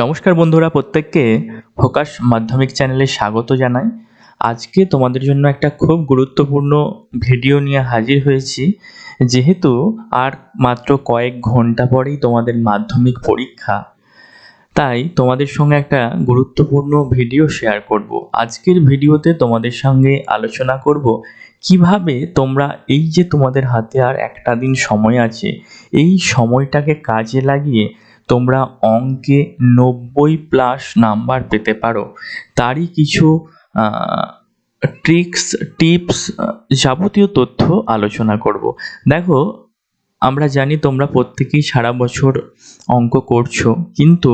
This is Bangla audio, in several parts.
নমস্কার বন্ধুরা প্রত্যেককে ফোকাস মাধ্যমিক চ্যানেলে স্বাগত জানাই। আজকে তোমাদের জন্য একটা খুব গুরুত্বপূর্ণ ভিডিও নিয়ে হাজির হয়েছি। যেহেতু আর মাত্র কয়েক ঘণ্টা পরেই তোমাদের মাধ্যমিক পরীক্ষা, তাই তোমাদের সঙ্গে একটা গুরুত্বপূর্ণ ভিডিও শেয়ার করব। আজকের ভিডিওতে তোমাদের সঙ্গে আলোচনা করব, কীভাবে তোমরা এই যে তোমাদের হাতে আর একটা দিন সময় আছে, এই সময়টাকে কাজে লাগিয়ে তোমরা অঙ্কে নব্বই প্লাস নাম্বার পেতে পারো। তারই কিছু ট্রিক্স টিপস যাবতীয় তথ্য আলোচনা করব। দেখো, আমরা জানি তোমরা প্রত্যেকেই সারা বছর অঙ্ক করছ, কিন্তু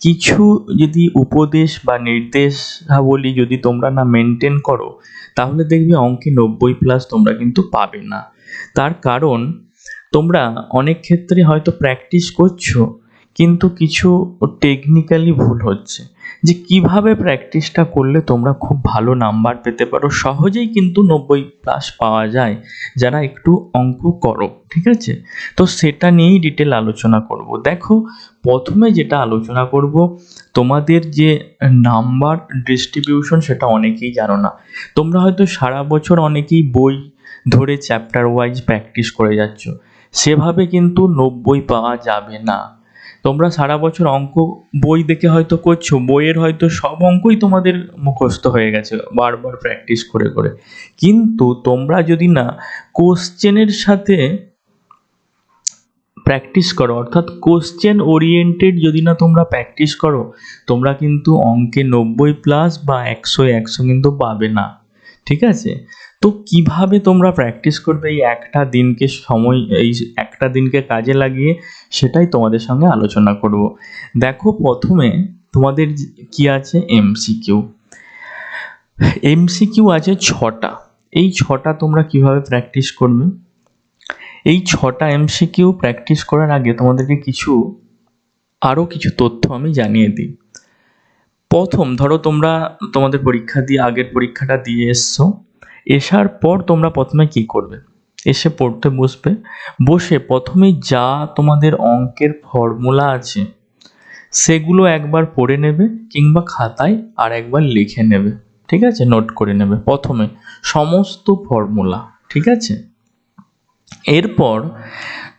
কিছু যদি উপদেশ বা নির্দেশাবলী যদি তোমরা না মেনটেন করো, তাহলে দেখবে অঙ্কে নব্বই প্লাস তোমরা কিন্তু পাবে না। তার কারণ, তোমরা অনেক ক্ষেত্রে হয়তো প্র্যাকটিস করছ কিন্তু কিছু টেকনিক্যালি ভুল হচ্ছে। যে কীভাবে প্র্যাকটিসটা করলে তোমরা খুব ভালো নাম্বার পেতে পারো, সহজেই কিন্তু নব্বই প্লাস পাওয়া যায়। যারা একটু অঙ্ক করো, ঠিক আছে? তো সেটা নিয়েই ডিটেল আলোচনা করব। দেখো, প্রথমে যেটা আলোচনা করব, তোমাদের যে নাম্বার ডিস্ট্রিবিউশন সেটা অনেকেই জানো না। তোমরা হয়তো সারা বছর অনেকেই বই ধরে চ্যাপ্টার ওয়াইজ প্র্যাকটিস করে যাচ্ছ। সেভাবে কিন্তু নব্বই পাওয়া যাবে না। তোমরা সারা বছর অঙ্ক বই দেখে হয়তো করছ, বইয়ের হয়তো সব অঙ্কই তোমাদের মুখস্থ হয়ে গেছে বারবার প্র্যাকটিস করে করে। কিন্তু তোমরা যদি না কোশ্চেনের সাথে প্র্যাকটিস করো, অর্থাৎ কোশ্চেন ওরিয়েন্টেড যদি না তোমরা প্র্যাকটিস করো, তোমরা কিন্তু অঙ্কে নব্বই প্লাস বা একশো একশো কিন্তু পাবে না। ঠিক আছে? তো কীভাবে তোমরা প্র্যাকটিস করবে এই একটা দিনকে সময়, এই একটা দিনকে কাজে লাগিয়ে সেটাই তোমাদের সঙ্গে আলোচনা করব। দেখো প্রথমে তোমাদের কি আছে? এমসিকিউ এমসিকিউ আছে ছটা। এই ছটা তোমরা কীভাবে প্র্যাকটিস করবে? এই ছটা এমসিকিউ প্র্যাকটিস করার আগে তোমাদেরকে কিছু আরও কিছু তথ্য আমি জানিয়ে দিই। প্রথম, ধরো তোমরা তোমাদের পরীক্ষা দিয়ে, আগের পরীক্ষাটা দিয়ে এসছো। এসার পর তোমরা প্রথমে কি করবে? এসে পড়তে বসবে। বসে প্রথমে যা তোমাদের অঙ্কের ফর্মুলা আছে, সেগুলো একবার পড়ে নেবে কিংবা খাতায় আর একবার লিখে নেবে। ঠিক আছে? নোট করে নেবে প্রথমে। সমস্ত ফর্মুলা, ঠিক আছে? এরপর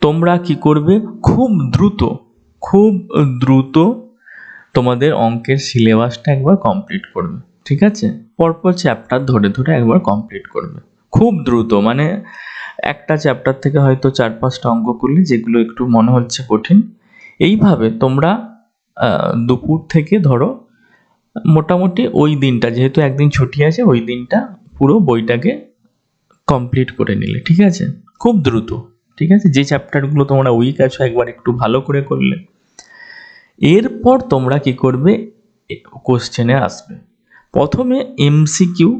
তোমরা কি করবে? খুব দ্রুত খুব দ্রুত তোমাদের অঙ্কের সিলেবাসটা একবার কমপ্লিট করবে, ঠিক আছে? পরপর চ্যাপ্টার ধরে ধরে একবার কমপ্লিট করবে। খুব দ্রুত মানে একটা চ্যাপ্টার থেকে হয়তো চার পাঁচটা অঙ্ক করলে যেগুলো একটু মনে হচ্ছে কঠিন, এইভাবে তোমরা দুপুর থেকে ধরো, মোটামুটি ওই দিনটা, যেহেতু একদিন ছুটি আছে, ওই দিনটা পুরো বইটাকে কমপ্লিট করে নিলে, ঠিক আছে? খুব দ্রুত, ঠিক আছে? যে চ্যাপ্টারগুলো তোমরা উইক আছো একবার একটু ভালো করে করলে এরপর তোমরা কি করবে? কোশ্চেনে আসবে। প্রথমে এমসিকিউ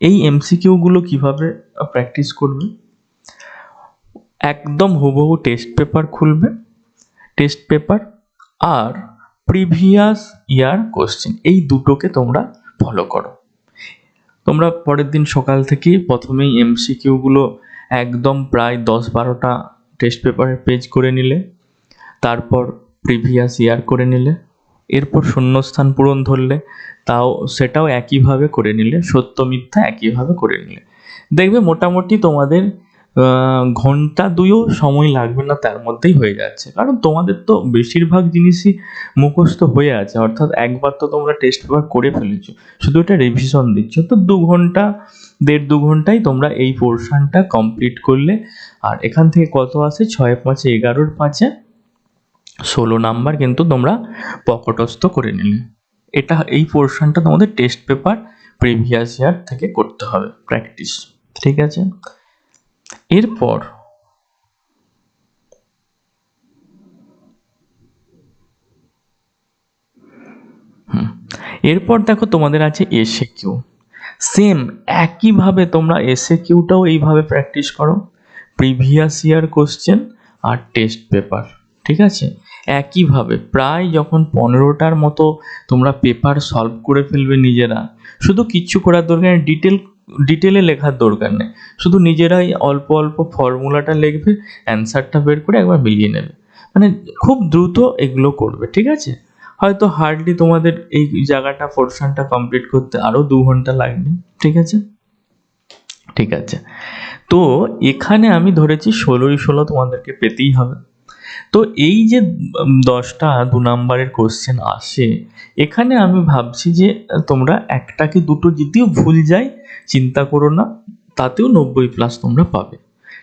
এই এমসিকিউগুলো কীভাবে প্র্যাকটিস করবে? একদম হুবহু টেস্ট পেপার খুলবে। টেস্ট পেপার আর প্রিভিয়াস ইয়ার কোশ্চেন এই দুটোকে তোমরা ফলো করো। তোমরা পরের দিন সকাল থেকেই প্রথমেই এমসিকিউগুলো একদম প্রায় দশ বারোটা টেস্ট পেপারের পেজ করে নিলে। তারপর প্রিভিয়াস ইয়ার করে নিলে, এরপর শূন্যস্থান পূরণ ধরলে, তাও সেটাও একইভাবে করে নিলে, সত্য মিথ্যা একইভাবে করে নিলে। দেখবে মোটামুটি তোমাদের ঘণ্টা দুইও সময় লাগবে না, তার মধ্যেই হয়ে যাচ্ছে। কারণ তোমাদের তো বেশিরভাগ জিনিসই মুখস্থ হয়ে আছে, অর্থাৎ একবার তো তোমরা টেস্ট পেপার করে ফেলেছো, শুধু এটা রিভিশন দিচ্ছ। তো দু ঘণ্টা, দেড় দু ঘন্টায় তোমরা এই পোর্শনটা কমপ্লিট করলে, আর এখান থেকে কত আসে? ছয় পাঁচে এগারোর পাঁচে ষোলো নাম্বার কিন্তু তোমরা পকটস্থ করে নিলে। এটা, এই পোর্শনটা তোমাদের টেস্ট পেপার প্রিভিয়াস ইয়ার থেকে করতে হবে প্র্যাকটিস ঠিক আছে? এরপর এরপর দেখো তোমাদের আছে এসে কিউ সেম একইভাবে তোমরা এসে কিউটাও এইভাবে প্র্যাকটিস করো। প্রিভিয়াস ইয়ার কোশ্চেন আর টেস্ট পেপার ঠিক আছে? একইভাবে প্রায় যখন পনেরোটার মতো তোমরা পেপার সলভ করে ফেলবে নিজেরা, শুধু কিচ্ছু করার দরকার নেই ডিটেল ডিটেলে লেখার দরকার নেই। শুধু নিজেরাই অল্প অল্প ফর্মুলাটা লিখবে অ্যান্সারটা বের করে একবার মিলিয়ে নেবে। মানে খুব দ্রুত এগুলো করবে, ঠিক আছে? হয়তো হার্ডলি তোমাদের এই জায়গাটা পোর্শনটা কমপ্লিট করতে আরও দু ঘণ্টা লাগবে, ঠিক আছে? ঠিক আছে। তো এখানে আমি ধরেছি ষোলোই ষোলো তোমাদেরকে পেতেই হবে। তো এই যে দশটা দু নাম্বারের কোশ্চেন আসে, এখানে আমি ভাবছি যে, তোমরা একটা কি দুটো যদিও ভুল যায়, চিন্তা করো না, তাতেও নব্বই প্লাস তোমরা পাবে।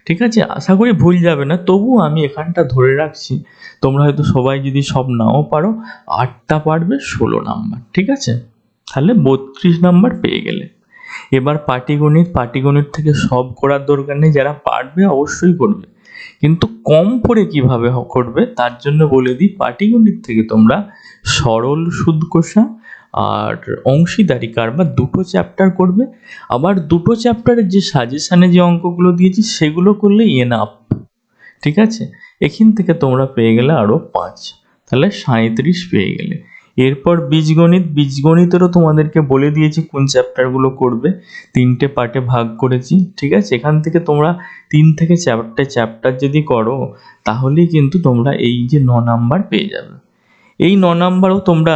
ঠিক আছে? আশা করি ভুল যাবে না তবুও আমি এখানটা ধরে রাখছি, তোমরা হয়তো সবাই যদি সব নাও পারো, আটটা পারবে ষোলো নাম্বার, ঠিক আছে? তাহলে বত্রিশ নাম্বার পেয়ে গেলে। এবার পাটিগণিত পাটিগণিত থেকে সব করার দরকার নেই, যারা পারবে অবশ্যই করবে। কিন্তু কম পড়ে কীভাবে করবে তার জন্য বলে দিই পাটিগণিত থেকে তোমরা সরল সুদ কষা আর অংশীদারি কারবার দুটো চ্যাপ্টার করবে। আবার দুটো চ্যাপ্টারের যে সাজেশানে যে অঙ্কগুলো দিয়েছি, সেগুলো করলে এনাফ ঠিক আছে? এখান থেকে তোমরা পেয়ে গেলে আরও পাঁচ, তাহলে সাঁত্রিশ পেয়ে গেলে। এরপর বীজগণিত, বীজগণিতেরও তোমাদেরকে বলে দিয়েছি কোন চ্যাপ্টারগুলো করবে। তিনটে পার্টে ভাগ করেছি, ঠিক আছে? এখান থেকে তোমরা তিন থেকে চারটে চ্যাপ্টার যদি করো, তাহলেই কিন্তু তোমরা এই যে ন নাম্বার পেয়ে যাবে। এই ন নাম্বারও তোমরা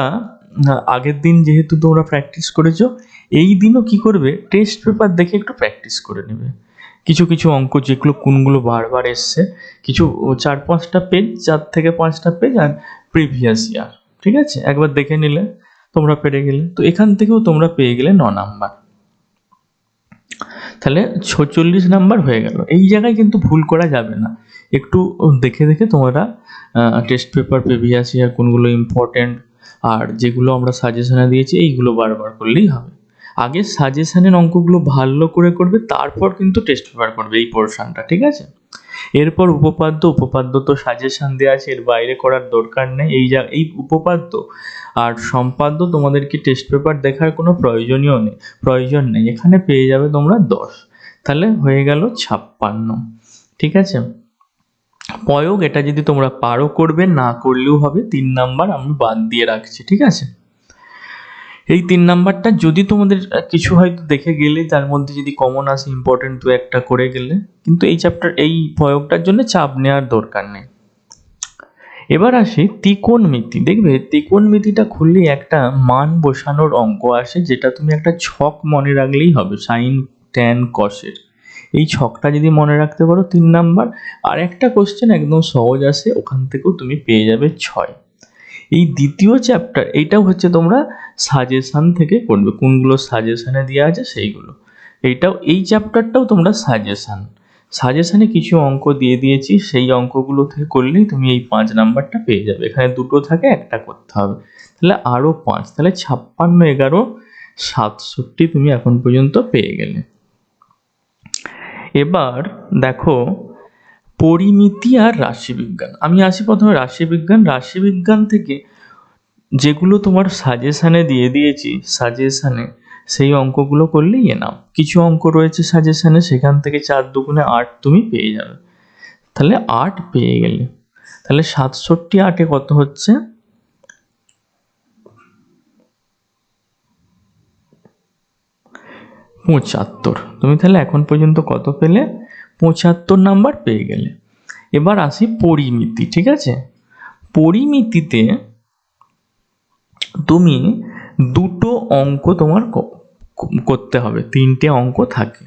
আগের দিন যেহেতু তোমরা প্র্যাকটিস করেছ, এই দিনও কি করবে? টেস্ট পেপার দেখে একটু প্র্যাকটিস করে নেবে। কিছু কিছু অঙ্ক যেগুলো কোনগুলো বারবার এসছে, কিছু চার পাঁচটা পেজ চার থেকে পাঁচটা পেজ আর প্রিভিয়াস ইয়ার ঠিক আছে? একবার দেখে নিলে তোমরা পেরে গেলে। তো এখান থেকেও তোমরা পেয়ে গেলে ন নাম্বার। তাহলে ছচল্লিশ নাম্বার হয়ে গেল। এই জায়গায় কিন্তু ভুল করা যাবে না। একটু দেখে দেখে তোমরা টেস্ট পেপার প্রিভিয়াস ইয়ার কোনগুলো ইম্পর্টেন্ট আর যেগুলো আমরা সাজেশনে দিয়েছি, এইগুলো বারবার করলেই হবে। আগে সাজেশনের অঙ্কগুলো ভালো করে করবে, তারপর কিন্তু টেস্ট পেপার করবে এই পোর্শনটা ঠিক আছে? এরপর উপপাদ্য উপপাদ্য তো সাজেশন দেওয়া আছে, এর বাইরে করার দরকার নেই, এই যা, এই উপপাদ্য। আর সম্পাদ্য তোমাদেরকে টেস্ট পেপার দেখার কোনো প্রয়োজনীয় নেই, প্রয়োজন নেই, এখানে পেয়ে যাবে তোমরা দশ। তাহলে হয়ে গেল ছাপ্পান্ন, ঠিক আছে? প্রয়োগ, এটা যদি তোমরা পারো করবে, না করলেও হবে, তিন নাম্বার আমি বাদ দিয়ে রাখছি, ঠিক আছে? এই তিন নাম্বারটা যদি তোমাদের কিছু হয়তো দেখে গেলে, তার মধ্যে যদি কমন আসে ইম্পর্টেন্ট দু একটা করে গেলে, কিন্তু এই চ্যাপ্টার এই প্রয়োগটার জন্য চাপ নেওয়ার দরকার নেই। এবার আসি ত্রিকোণমিতি। দেখবে, ত্রিকোণমিতিটা খুললে একটা মান বসানোর অঙ্ক আসে, যেটা তুমি একটা ছক মনে রাখলেই হবে, সাইন ট্যান কসের এই ছকটা যদি মনে রাখতে পারো, তিন নাম্বার আর একটা কোশ্চেন একদম সহজ আসে, ওখান থেকেও তুমি পেয়ে যাবে ছয়। এই দ্বিতীয় চ্যাপ্টার এইটাও হচ্ছে তোমরা সাজেশান থেকে করবে কোনগুলো সাজেশানে দেওয়া আছে সেইগুলো। এইটাও, এই চ্যাপ্টারটাও তোমরা সাজেশান সাজেশানে কিছু অঙ্ক দিয়ে দিয়েছি, সেই অঙ্কগুলো থেকে করলেই তুমি এই পাঁচ নাম্বারটা পেয়ে যাবে। এখানে দুটো থাকে, একটা করতে হবে। তাহলে আরও পাঁচ, তাহলে ছাপ্পান্ন, এগারো, সাতষট্টি তুমি এখন পর্যন্ত পেয়ে গেলে। এবার দেখো পরিমিতি আর রাশিবিজ্ঞান। আমি আসি প্রথমে রাশিবিজ্ঞান। রাশিবিজ্ঞান থেকে যেগুলো তোমার সাজেশানে দিয়ে দিয়েছি সাজেশানে সেই অঙ্কগুলো করলেই এনাম। কিছু অঙ্ক রয়েছে সাজেশানে সেখান থেকে চার দুগুণে আট তুমি পেয়ে যাবে। তাহলে আট পেয়ে গেলে। তাহলে সাতষট্টি আটে কত হচ্ছে? পঁচাত্তর। তুমি তাহলে এখন পর্যন্ত কত পেলে? পঁচাত্তর নাম্বার পেয়ে গেলে। এবার আসি পরিমিতি, ঠিক আছে? পরিমিতিতে তুমি দুটো অঙ্ক তোমার করতে হবে, তিনটে অঙ্ক থাকে।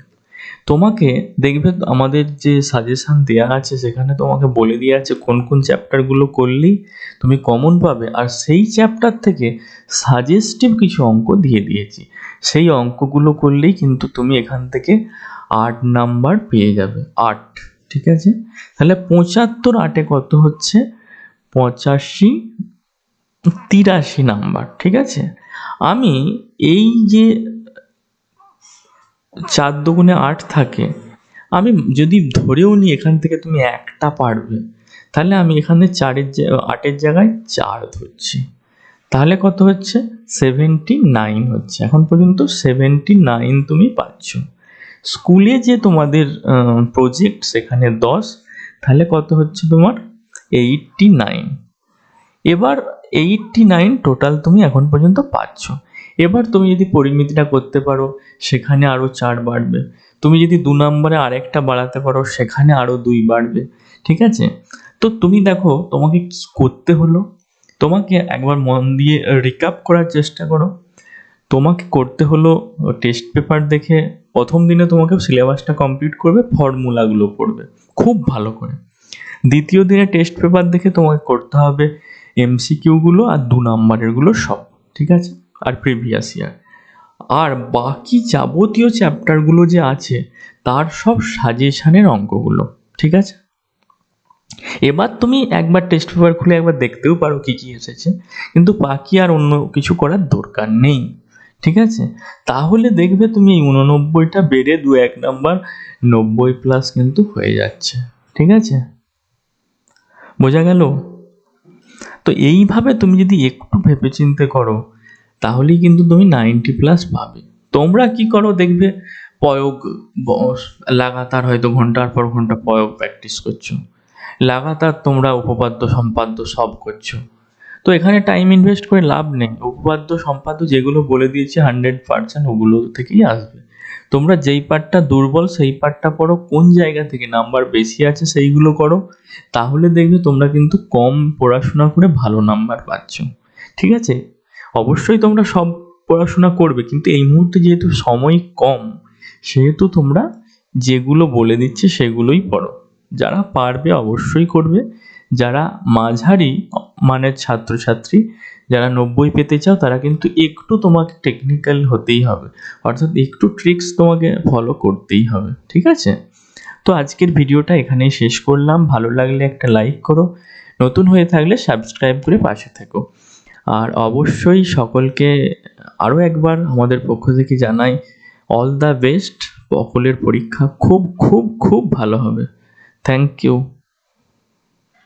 তোমাকে দেখবে আমাদের যে সাজেশান দেওয়া আছে, সেখানে তোমাকে বলে দেওয়া আছে কোন কোন চ্যাপ্টারগুলো করলেই তুমি কমন পাবে। আর সেই চ্যাপ্টার থেকে সাজেস্টিভ কিছু অঙ্ক দিয়ে দিয়েছি। সেই অঙ্কগুলো করলেই কিন্তু তুমি এখান থেকে আট নাম্বার পেয়ে যাবে। আট, ঠিক আছে? তাহলে পঁচাত্তর আটে কত হচ্ছে? পঁচাশি, তিরাশি নাম্বার, ঠিক আছে? আমি এই যে চার দুগুণে আট থাকে। আমি যদি ধরেও নিই এখান থেকে তুমি একটা পারবে, তাহলে আমি এখানে চারের আটের জায়গায় চার ধরছি। তাহলে কত হচ্ছে? সেভেন্টি নাইন হচ্ছে। এখন পর্যন্ত সেভেন্টি নাইন তুমি পাচ্ছ। স্কুলে যে তোমাদের প্রজেক্ট সেখানে দশ, তাহলে কত হচ্ছে তোমার? এইটটি নাইন এবার এইটটি নাইন টোটাল তুমি এখন পর্যন্ত পাচ্ছ। এবার তুমি যদি পরিমিতিটা করতে পারো, সেখানে আরও চার বাড়বে। তুমি যদি দু নম্বরে আরেকটা বাড়াতে পারো, সেখানে আরও দুই বাড়বে। ঠিক আছে? তো তুমি দেখো, তোমাকে করতে হলো? তোমাকে একবার মন দিয়ে রিকাপ করার চেষ্টা করো। তোমাকে করতে হলো টেস্ট পেপার দেখে। প্রথম দিনে তোমাকে সিলেবাসটা কমপ্লিট করবে ফর্মুলাগুলো পড়বে। খুব ভালো করে। দ্বিতীয় দিনে টেস্ট পেপার দেখে তোমাকে করতে হবে এমসিকিউগুলো আর দু নাম্বারেরগুলো সব। ঠিক আছে? আর প্রিভিয়াস ইয়ার আর বাকি যাবতীয় চ্যাপ্টারগুলো যে আছে, তার সব সাজেশানের অঙ্কগুলো ঠিক আছে? এবার তুমি একবার টেস্ট পেপার খুলে একবার দেখতেও পারো কী কী এসেছে, কিন্তু বাকি আর অন্য কিছু করার দরকার নেই, ঠিক আছে? তাহলে দেখবে তুমি এই উননব্বইটা বেড়ে দু এক নাম্বার নব্বই প্লাস কিন্তু হয়ে যাচ্ছে, ঠিক আছে? বোঝা গেল? তো এইভাবে তুমি যদি একটু ভেবে ভেবেচিন্তে করো তাহলেই কিন্তু তুমি নাইনটি প্লাস পাবে। তোমরা কি করো দেখবে? প্রয়োগ লাগাতার হয়তো ঘণ্টার পর ঘণ্টা প্রয়োগ প্র্যাকটিস করছ। লাগাতার তোমরা উপপাদ্য, সম্পাদ্য সব করছ। তো এখানে টাইম ইনভেস্ট করে লাভ নেই। উপপাদ্য, সম্পাদ্য যেগুলো বলে দিয়েছে হান্ড্রেড পার্সেন্ট ওগুলো থেকেই আসবে। তোমরা যেই পার্টটা দুর্বল, সেই পার্টটা পড়ো। কোন জায়গা থেকে নাম্বার বেশি আছে সেইগুলো করো। তাহলে দেখবে তোমরা কিন্তু কম পড়াশোনা করে ভালো নাম্বার পাচ্ছ। ঠিক আছে? অবশ্যই তোমরা সব পড়াশোনা করবে, কিন্তু এই মুহূর্তে যেহেতু সময় কম, সেহেতু তোমরা যেগুলো বলে দিচ্ছে সেগুলোই পড়ো। যারা পারবে অবশ্যই করবে। যারা মাঝারি মানের ছাত্রছাত্রী, যারা নব্বই পেতে চাও, তারা কিন্তু একটু তোমাকে টেকনিক্যাল হতেই হবে। অর্থাৎ একটু ট্রিক্স তোমাকে ফলো করতেই হবে, ঠিক আছে? তো আজকের ভিডিওটা এখানেই শেষ করলাম। ভালো লাগলে একটা লাইক করো। নতুন হয়ে থাকলে সাবস্ক্রাইব করে পাশে থেকো। আর অবশ্যই সকলকে আরও একবার আমাদের পক্ষ থেকে জানাই অল দ্য বেস্ট সকলের পরীক্ষা খুব খুব খুব ভালো হবে। Thank you